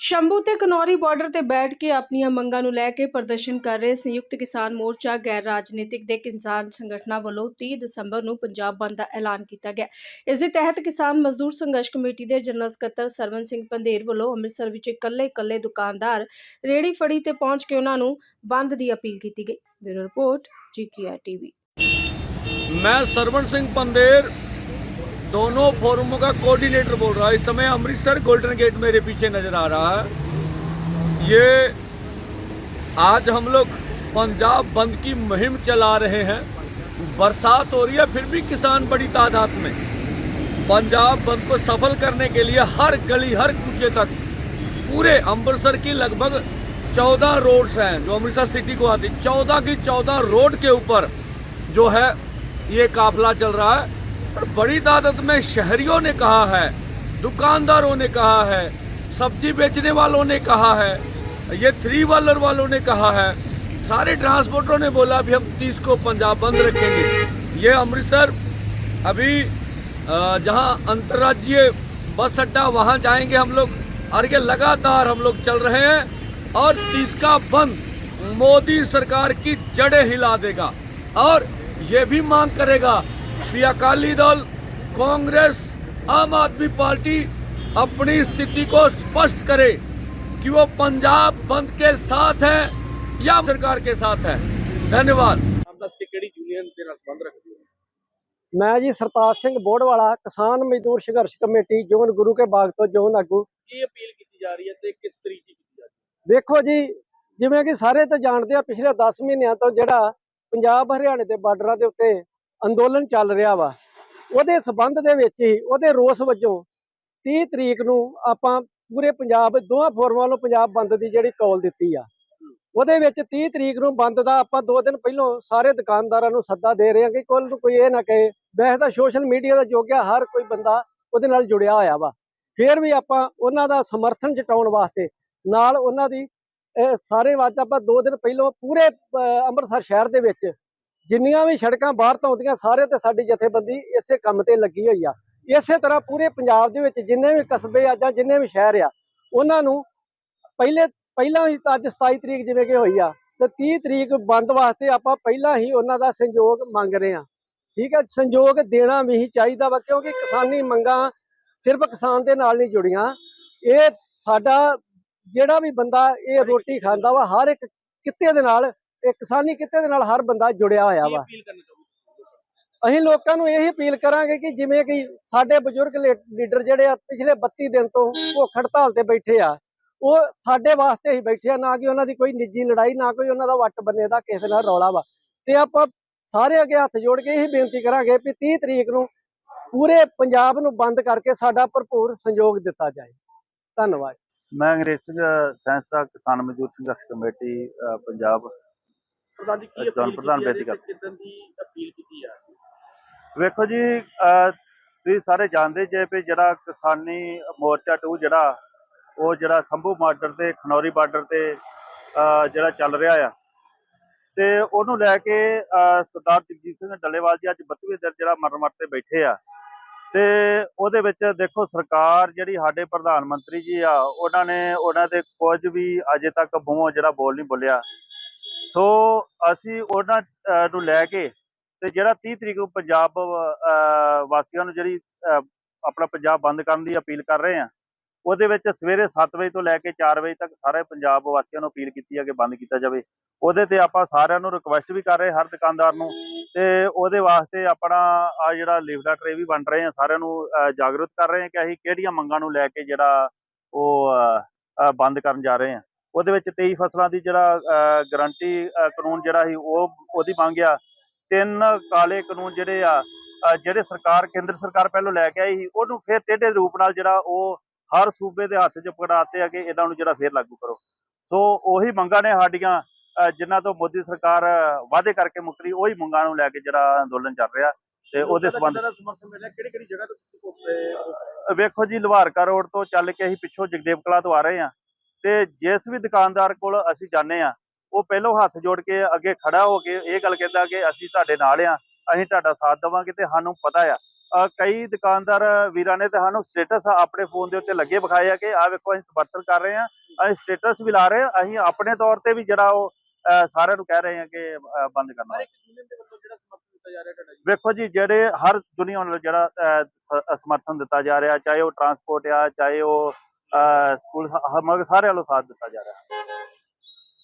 ਸ਼ੰਭੂ ਤੇ ਕਨੌਰੀ ਬਾਰਡਰ ਤੇ ਬੈਠ ਕੇ ਆਪਣੀਆਂ ਮੰਗਾਂ ਨੂੰ ਲੈ ਕੇ ਪ੍ਰਦਰਸ਼ਨ ਕਰ ਰਹੇ ਸੰਯੁਕਤ ਕਿਸਾਨ ਮੋਰਚਾ ਗੈਰ ਰਾਜਨੀਤਿਕ ਦੇ ਕਿਸਾਨ ਸੰਗਠਨਾਂ ਵੱਲੋਂ 30 ਦਸੰਬਰ ਨੂੰ ਪੰਜਾਬ ਬੰਦ ਦਾ ਐਲਾਨ ਕੀਤਾ ਗਿਆ। ਇਸ ਦੇ ਤਹਿਤ ਕਿਸਾਨ ਮਜ਼ਦੂਰ ਸੰਘਰਸ਼ ਕਮੇਟੀ ਦੇ ਜਨਰਲ ਸਕੱਤਰ ਸਰਵਨ ਸਿੰਘ ਪੰਧੇਰ ਵੱਲੋਂ ਅੰਮ੍ਰਿਤਸਰ ਵਿੱਚ ਇਕੱਲੇ-ਇਕੱਲੇ ਦੁਕਾਨਦਾਰ ਰੇੜੀ ਫੜੀ ਤੇ ਪਹੁੰਚ ਕੇ ਉਹਨਾਂ ਨੂੰ ਬੰਦ ਦੀ ਅਪੀਲ ਕੀਤੀ ਗਈ। Bureau report, GKR TV. ਮੈਂ ਸਰਵਨ ਸਿੰਘ ਪੰਧੇਰ दोनों फोरमों का कोऑर्डिनेटर बोल रहा है। इस समय अमृतसर गोल्डन गेट मेरे पीछे नज़र आ रहा है। ये आज हम लोग पंजाब बंद की मुहिम चला रहे हैं। बरसात हो रही है, फिर भी किसान बड़ी तादाद में। पंजाब बंद को सफल करने के लिए हर गली, हर कूचे तक पूरे अमृतसर की लगभग चौदह रोड्स हैं, जो अमृतसर सिटी को आती। चौदह की चौदह रोड के ऊपर जो है, ये काफिला चल रहा है। और बड़ी तादाद में शहरियों ने कहा है, दुकानदारों ने कहा है, सब्ज़ी बेचने वालों ने कहा है, ये थ्री व्हीलर वालों ने कहा है। सारे ट्रांसपोर्टरों ने बोला भी हम तीस को पंजाब बंद रखेंगे। ये अमृतसर, अभी जहाँ अंतर्राज्यीय बस अड्डा, वहाँ जाएँगे हम लोग। और ये लगातार हम लोग चल रहे हैं और तीस का बंद मोदी सरकार की जड़ें हिला देगा और ये भी मांग करेगा श्री अकाली दल कांग्रेस आम आदमी पार्टी अपनी स्थिति को स्पष्ट करे कि वो पंजाब बंद के साथ है या सरकार के साथ है धन्यवाद ਆਪ ਦੱਸ ਕੇ ਕਿਹੜੀ ਯੂਨੀਅਨ ਦੇ ਨਾਲ ਸੰਬੰਧ ਰੱਖਦੇ ਹੋ ਮੈਂ ਜੀ ਸਰਤਾਜ ਸਿੰਘ ਬੋੜਵਾਲਾ ਕਿਸਾਨ ਮਜ਼ਦੂਰ ਸੰਘਰਸ਼ ਕਮੇਟੀ ਜੋਨ ਗੁਰੂ ਕੇ ਬਾਗ ਤੋਂ ਜੋਨ ਆਗੂ ਕੀ ਅਪੀਲ ਕੀਤੀ ਜਾ ਰਹੀ ਹੈ ਤੇ ਕਿਸ ਤਰੀਕੇ ਕੀਤੀ ਜਾ ਰਹੀ ਦੇਖੋ ਜੀ ਜਿਵੇਂ ਕਿ ਸਾਰੇ ਤਾਂ ਜਾਣਦੇ ਆ ਪਿਛਲੇ 10 ਮਹੀਨਿਆਂ ਤੋਂ ਜਿਹੜਾ ਪੰਜਾਬ ਹਰਿਆਣੇ ਦੇ ਬਾਰਡਰਾਂ ਦੇ ਉੱਤੇ ਅੰਦੋਲਨ ਚੱਲ ਰਿਹਾ ਵਾ। ਉਹਦੇ ਸਬੰਧ ਦੇ ਵਿੱਚ ਹੀ, ਉਹਦੇ ਰੋਸ ਵਜੋਂ 30 ਤਰੀਕ ਨੂੰ ਆਪਾਂ ਪੂਰੇ ਪੰਜਾਬ, ਦੋਹਾਂ ਫੋਰਮਾਂ ਵੱਲੋਂ ਪੰਜਾਬ ਬੰਦ ਦੀ ਜਿਹੜੀ ਕਾਲ ਦਿੱਤੀ ਆ। ਉਹਦੇ ਵਿੱਚ 30 ਤਰੀਕ ਨੂੰ ਬੰਦ ਦਾ ਆਪਾਂ 2 ਦਿਨ ਪਹਿਲਾਂ ਸਾਰੇ ਦੁਕਾਨਦਾਰਾਂ ਨੂੰ ਸੱਦਾ ਦੇ ਰਹੇ ਹਾਂ ਕਿ ਕੋਲ ਨੂੰ ਕੋਈ ਇਹ ਨਾ ਕਹੇ ਵੈਸੇ ਤਾਂ ਸੋਸ਼ਲ ਮੀਡੀਆ ਦਾ ਯੁੱਗ ਆ ਹਰ ਕੋਈ ਬੰਦਾ ਉਹਦੇ ਨਾਲ ਜੁੜਿਆ ਹੋਇਆ ਵਾ। ਫਿਰ ਵੀ ਆਪਾਂ ਉਹਨਾਂ ਦਾ ਸਮਰਥਨ ਜਟਾਉਣ ਵਾਸਤੇ ਨਾਲ ਉਹਨਾਂ ਦੀ ਸਾਰੇ ਵਾਦ ਆਪਾਂ 2 ਦਿਨ ਪਹਿਲਾਂ ਪੂਰੇ ਅੰਮ੍ਰਿਤਸਰ ਸ਼ਹਿਰ ਦੇ ਵਿੱਚ ਜਿੰਨੀਆਂ ਵੀ ਸੜਕਾਂ ਬਾਹਰ ਤੋਂ ਆਉਂਦੀਆਂ ਸਾਰੇ ਤੇ ਸਾਡੀ ਜਥੇਬੰਦੀ ਇਸੇ ਕੰਮ ਤੇ ਲੱਗੀ ਹੋਈ ਆ। ਇਸੇ ਤਰ੍ਹਾਂ ਪੂਰੇ ਪੰਜਾਬ ਦੇ ਵਿੱਚ ਜਿੰਨੇ ਵੀ ਕਸਬੇ ਆ ਜਾਂ ਜਿੰਨੇ ਵੀ ਸ਼ਹਿਰ ਆ, ਉਹਨਾਂ ਨੂੰ ਪਹਿਲੇ, ਪਹਿਲਾਂ ਹੀ ਅੱਜ 27 ਤਰੀਕ ਜਿਵੇਂ ਕਿ ਹੋਈ ਆ, ਤੇ 30 ਤਰੀਕ ਬੰਦ ਵਾਸਤੇ ਆਪਾਂ ਪਹਿਲਾਂ ਹੀ ਉਹਨਾਂ ਦਾ ਸੰਯੋਗ ਮੰਗ ਰਹੇ ਆ। ਠੀਕ ਹੈ ਸੰਯੋਗ ਦੇਣਾ ਵੀ ਚਾਹੀਦਾ ਵਾ, ਕਿਉਂਕਿ ਕਿਸਾਨੀ ਮੰਗਾਂ ਸਿਰਫ ਕਿਸਾਨ ਦੇ ਨਾਲ ਨਹੀਂ ਜੁੜੀਆਂ। ਇਹ ਸਾਡਾ ਜਿਹੜਾ ਵੀ ਬੰਦਾ ਇਹ ਰੋਟੀ ਖਾਂਦਾ ਵਾ, ਹਰ ਇੱਕ ਕਿੱਤੇ ਦੇ ਨਾਲ ਇਹ ਕਿਸਾਨੀ ਕਿੱਤੇ ਦੇ ਨਾਲ ਹਰ ਬੰਦਾ ਜੁੜਿਆ ਹੋਇਆ ਕੀ ਵਾ। ਅਪੀਲ ਕਰਨਾ ਚਾਹੋਗੇ ਅਸੀਂ ਲੋਕਾਂ ਨੂੰ ਇਹ ਅਪੀਲ ਕਰਾਂਗੇ ਕਿ ਜਿਵੇਂ ਕਿ ਸਾਡੇ ਬਜ਼ੁਰਗ ਲੀਡਰ ਜਿਹੜੇ ਆ ਪਿਛਲੇ 32 ਦਿਨ ਤੋਂ ਭੁੱਖ ਹੜਤਾਲ ਤੇ ਬੈਠੇ ਆ ਉਹ ਸਾਡੇ ਵਾਸਤੇ ਹੀ ਬੈਠੇ ਆ ਨਾ ਕਿ ਉਹਨਾਂ ਦੀ ਕੋਈ ਨਿੱਜੀ ਲੜਾਈ ਨਾ ਕੋਈ ਉਹਨਾਂ ਦਾ ਵੱਟ ਬੰਨੇ ਦਾ ਕਿਸੇ ਨਾਲ ਰੌਲਾ ਵਾ। ਤੇ ਆਪਾਂ ਸਾਰੇ ਅੱਗੇ ਹੱਥ ਜੋੜ ਕੇ ਇਹ ਬੇਨਤੀ ਕਰਾਂਗੇ ਵੀ 30 ਤਰੀਕ ਨੂੰ ਪੂਰੇ ਪੰਜਾਬ ਨੂੰ ਬੰਦ ਕਰਕੇ ਸਾਡਾ ਭਰਪੂਰ ਸਹਿਯੋਗ ਦਿੱਤਾ ਜਾਏ। ਧੰਨਵਾਦ। ਮੈਂ ਅੰਗਰੇਜ਼ ਸਿੰਘ ਸੈਂਸਾ ਕਿਸਾਨ ਮਜ਼ਦੂਰ ਸੰਘਰਸ਼ ਕਮੇਟੀ ਪੰਜਾਬ ਪ੍ਰਧਾਨ ਜੀ ਕੀ ਜਨ ਅਪੀਲ ਪ੍ਰਧਾਨ ਕੀਤੀ ਜਾ ਰਹੀ ਬੇਨਤੀ ਹੈ ਤੇ ਕਿੱਦਾਂ ਦੀ ਅਪੀਲ ਕੀਤੀ ਜਾ ਰਹੀ ਹੈ ਵੇਖੋ ਜੀ ਤੁਸੀਂ ਸਾਰੇ ਜਾਣਦੇ ਜੇ ਵੀ ਜਿਹੜਾ ਕਿਸਾਨੀ ਮੋਰਚਾ 2 ਜਿਹੜਾ ਉਹ ਜਿਹੜਾ ਸੰਭੂ ਬਾਰਡਰ ਤੇ ਖਨੌਰੀ ਬਾਰਡਰ ਤੇ ਜਿਹੜਾ ਚੱਲ ਰਿਹਾ ਆ। ਤੇ ਉਹਨੂੰ ਲੈ ਕੇ ਸਰਦਾਰ ਜਗਜੀਤ ਸਿੰਘ ਡੱਲੇਵਾਲ ਜੀ ਅੱਜ 32ਵੇਂ ਦਿਨ ਜਿਹੜਾ ਮਰਨ ਮਰ ਤੇ ਬੈਠੇ ਆ। ਤੇ ਉਹਦੇ ਵਿੱਚ ਦੇਖੋ ਸਰਕਾਰ ਜਿਹੜੀ ਸਾਡੇ ਪ੍ਰਧਾਨ ਮੰਤਰੀ ਜੀ ਆ ਉਹਨਾਂ ਨੇ ਉਹਨਾਂ ਦੇ ਕੁਝ ਵੀ ਅਜੇ ਤੱਕ ਮੂੰਹੋਂ ਜਿਹੜਾ ਬੋਲ ਨਹੀਂ ਬੋਲਿਆ। ਸੋ ਅਸੀਂ ਉਹਨਾਂ ਨੂੰ ਲੈ ਕੇ ਤੇ ਜਿਹੜਾ 30 ਤਰੀਕ ਨੂੰ ਪੰਜਾਬ ਵਾਸੀਆਂ ਨੂੰ ਜਿਹੜੀ ਆਪਣਾ ਪੰਜਾਬ ਬੰਦ ਕਰਨ ਦੀ ਅਪੀਲ ਕਰ ਰਹੇ ਆ ਉਹਦੇ ਵਿੱਚ ਸਵੇਰੇ 7 ਵਜੇ ਤੋਂ ਲੈ ਕੇ 4 ਵਜੇ ਤੱਕ ਸਾਰੇ ਪੰਜਾਬ ਵਾਸੀਆਂ ਨੂੰ ਅਪੀਲ ਕੀਤੀ ਹੈ ਕਿ ਬੰਦ ਕੀਤਾ ਜਾਵੇ। ਉਹਦੇ ਤੇ ਆਪਾਂ ਸਾਰਿਆਂ ਨੂੰ ਰਿਕੁਐਸਟ ਵੀ ਕਰ ਰਹੇ ਹਰ ਦੁਕਾਨਦਾਰ ਨੂੰ ਤੇ ਉਹਦੇ ਵਾਸਤੇ ਆਪਣਾ ਆ ਜਿਹੜਾ ਲੀਫਲੈਟ ਇਹ ਵੀ ਵੰਡ ਰਹੇ ਆ ਸਾਰਿਆਂ ਨੂੰ ਜਾਗਰੂਕ ਕਰ ਰਹੇ ਆ ਕਿ ਅਸੀਂ ਕਿਹੜੀਆਂ ਮੰਗਾਂ ਨੂੰ ਲੈ ਕੇ ਜਿਹੜਾ ਉਹ ਬੰਦ ਕਰਨ ਜਾ ਰਹੇ ਆ ਉਹਦੇ ਵਿੱਚ 23 ਫਸਲਾਂ ਦੀ ਜਿਹੜਾ ਗਾਰੰਟੀ ਕਾਨੂੰਨ ਜਿਹੜਾ ਸੀ ਉਹ ਉਹਦੀ ਮੰਗ ਆ। ਤਿੰਨ ਕਾਲੇ ਕਾਨੂੰਨ ਜਿਹੜੇ ਆ ਜਿਹੜੇ ਸਰਕਾਰ ਕੇਂਦਰ ਸਰਕਾਰ ਪਹਿਲਾਂ ਲੈ ਕੇ ਆਈ ਸੀ ਉਹਨੂੰ ਫਿਰ ਟੇਢੇ ਰੂਪ ਨਾਲ ਜਿਹੜਾ ਉਹ ਹਰ ਸੂਬੇ ਦੇ ਹੱਥ 'ਚ ਪਕੜਾਤੇ ਆ ਕਿ ਇਹਨਾਂ ਨੂੰ ਜਿਹੜਾ ਫੇਰ ਲਾਗੂ ਕਰੋ। ਸੋ ਉਹੀ ਮੰਗਾਂ ਨੇ ਸਾਡੀਆਂ ਜਿਨ੍ਹਾਂ ਤੋਂ ਮੋਦੀ ਸਰਕਾਰ ਵਾਅਦੇ ਕਰਕੇ ਮੁਕਰੀ ਉਹੀ ਮੰਗਾਂ ਨੂੰ ਲੈ ਕੇ ਜਿਹੜਾ ਅੰਦੋਲਨ ਚੱਲ ਰਿਹਾ ਤੇ ਉਹਦੇ ਸੰਬੰਧ ਸਮਰਥਨ ਮਿਲਿਆ ਕਿਹੜੀ ਕਿਹੜੀ ਜਗ੍ਹਾ ਤੋਂ ਤੁਸੀਂ ਵੇਖੋ ਜੀ ਲੁਹਾਰਕਾ ਰੋਡ ਤੋਂ ਚੱਲ ਕੇ ਅਸੀਂ ਪਿੱਛੋਂ ਜਗਦੇਵ ਕਲਾ ਤੋਂ ਆ ਰਹੇ ਆ ਤੇ ਜਿਸ ਵੀ ਦੁਕਾਨਦਾਰ ਕੋਲ ਅਸੀਂ ਜਾਂਦੇ ਆ ਉਹ ਪਹਿਲੋਂ ਹੱਥ ਜੋੜ ਕੇ ਅੱਗੇ ਖੜਾ ਹੋ ਕੇ ਇਹ ਗੱਲ ਕਹਿੰਦਾ ਕਿ ਅਸੀਂ ਤੁਹਾਡੇ ਨਾਲ ਆ ਅਸੀਂ ਤੁਹਾਡਾ ਸਾਥ ਦੇਵਾਂਗੇ ਤੇ ਸਾਨੂੰ ਪਤਾ ਆ। ਕਈ ਦੁਕਾਨਦਾਰ ਵੀਰਾਂ ਨੇ ਤੇ ਸਾਨੂੰ ਸਟੇਟਸ ਆਪਣੇ ਫੋਨ ਦੇ ਉੱਤੇ ਲੱਗੇ ਵਿਖਾਏ ਆ ਕਿ ਆ ਵੇਖੋ ਅਸੀਂ ਸਮਰਥਨ ਕਰ ਰਹੇ ਆ ਅਸੀਂ ਸਟੇਟਸ ਵੀ ਲਾ ਰਹੇ ਹਾਂ ਅਸੀਂ ਆਪਣੇ ਤੌਰ ਤੇ ਵੀ ਜਿਹੜਾ ਉਹ ਸਾਰਿਆਂ ਨੂੰ ਕਹਿ ਰਹੇ ਹਾਂ ਕਿ ਬੰਦ ਕਰਨਾ। ਵੇਖੋ ਜੀ ਜਿਹੜੇ ਹਰ ਦੁਨੀਆ ਵੱਲੋਂ ਜਿਹੜਾ ਸਮਰਥਨ ਦਿੱਤਾ ਜਾ ਰਿਹਾ ਚਾਹੇ ਉਹ ਟਰਾਂਸਪੋਰਟ ਆ ਚਾਹੇ ਉਹ ਸਕੂਲ ਹ- ਸਾਰਿਆਂ ਵੱਲੋਂ ਸਾਥ ਦਿੱਤਾ ਜਾ ਰਿਹਾ।